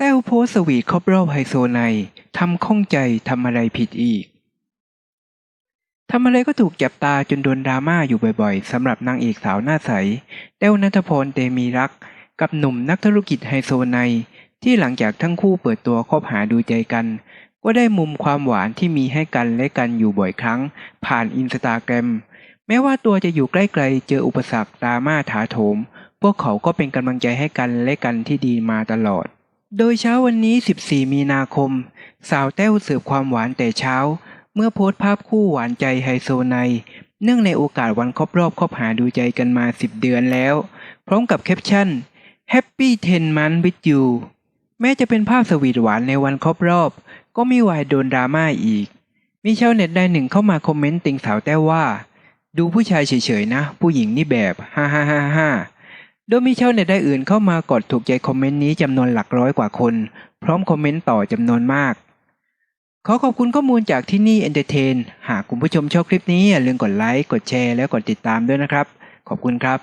แต้วโพสสวีทครบรอบไฮโซไนทำข้องใจทำอะไรผิดอีกทำอะไรก็ถูกจับตาจนโดนดราม่าอยู่บ่อยๆสำหรับนางเอกสาวหน้าใส แต้วนัทพรเตมีรัก กับหนุ่มนักธุรกิจไฮโซไนที่หลังจากทั้งคู่เปิดตัวคบหาดูใจกัน ก็ได้มุมความหวานที่มีให้กันและกันอยู่บ่อยครั้ง ผ่านอินสตาแกรมแม้ว่าตัวจะอยู่ใกล้ๆเจออุปสรรคดราม่าถาโถม พวกเขาก็เป็นกำลังใจให้กันและกันที่ดีมาตลอด โดยเช้าวันนี้ 14 มีนาคม สาวแต้วเสิร์ฟความหวานแต่เช้า เมื่อโพสต์ภาพคู่หวานใจไฮโซไน เนื่องในโอกาสวันครบรอบคบหาดูใจกันมา 10 เดือนแล้ว พร้อมกับแคปชั่น Happy 10 month with you แม้จะเป็นภาพสวีทหวานในวันครบรอบ ก็ไม่วายโดนดราม่าอีก มีชาวเน็ตได้หนึ่งเข้ามาคอมเมนต์ติงสาวแต้วว่า ดูผู้ชายเฉยๆนะ ผู้หญิงนี่แบบ ฮ่าฮ่าฮ่าฮ่า โดยมีชาวเน็ตได้อื่นเข้ามากดถูกใจคอมเมนต์นี้จำนวนหลักร้อยกว่าคน พร้อมคอมเมนต์ต่อจำนวนมาก ขอขอบคุณข้อมูลจากที่นี่เอนเตอร์เทนหากคุณผู้ชมชอบคลิปนี้อย่าลืมกดไลค์ กดแชร์ และกดติดตามด้วยนะครับ ขอบคุณครับ